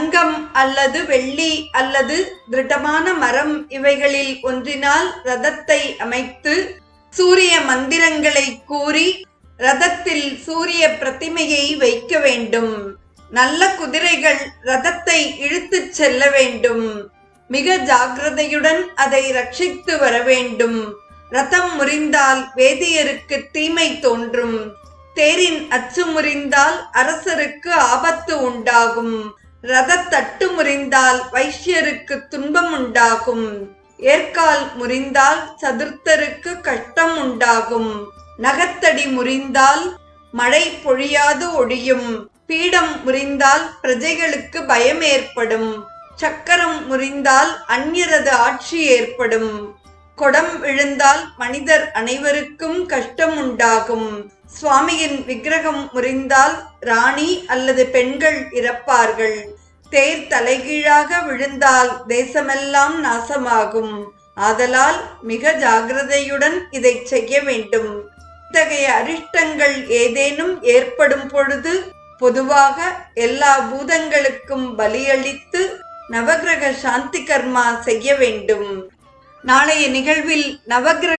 தங்கம் அல்லது வெள்ளி அல்லது திருடமான மரம் இவைகளில் ஒன்றினால் ரதத்தை அமைத்து சூரிய மந்திரங்களை கூறி ரதத்தில் சூரிய பிரதிமையை வைக்க வேண்டும். நல்ல குதிரைகள் ரதத்தை இழுத்துச் செல்ல வேண்டும். மிக ஜாக்கிரதையுடன் அதை ரட்சித்து வர வேண்டும். ரதம் முறிந்தால் வேதியருக்கு தீமை தோன்றும். தேரின் அச்சு முறிந்தால் அரசருக்கு ஆபத்து உண்டாகும். ரதத்தட்டு முறிந்தால் வைஷ்யருக்கு துன்பம் உண்டாகும் ஏற்கால் முறிந்தால் சதுர்த்தருக்கு கஷ்டம் உண்டாகும் நகத்தடி முறிந்தால் மழை பொழியாது ஒழியும். பீடம் முறிந்தால் பிரஜைகளுக்கு பயம் ஏற்படும் சக்கரம் முறிந்தால் அந்நியரது ஆட்சி ஏற்படும். கொடம் விழுந்தால் மனிதர் அனைவருக்கும் கஷ்டம் உண்டாகும் சுவாமியின் விக்கிரகம் முறிந்தால் ராணி அல்லது பெண்கள் இறப்பார்கள். தேர் தலைகீழாக விழுந்தால் தேசமெல்லாம் நாசமாகும். ஆதலால் மிக ஜாகிரதையுடன் இதை செய்ய வேண்டும். இத்தகைய அரிஷ்டங்கள் ஏதேனும் ஏற்படும் பொழுது பொதுவாக எல்லா பூதங்களுக்கும் பலியளித்து நவகிரக சாந்தி கர்மா செய்ய வேண்டும். நாளைய நிகழ்வில் நவகிரக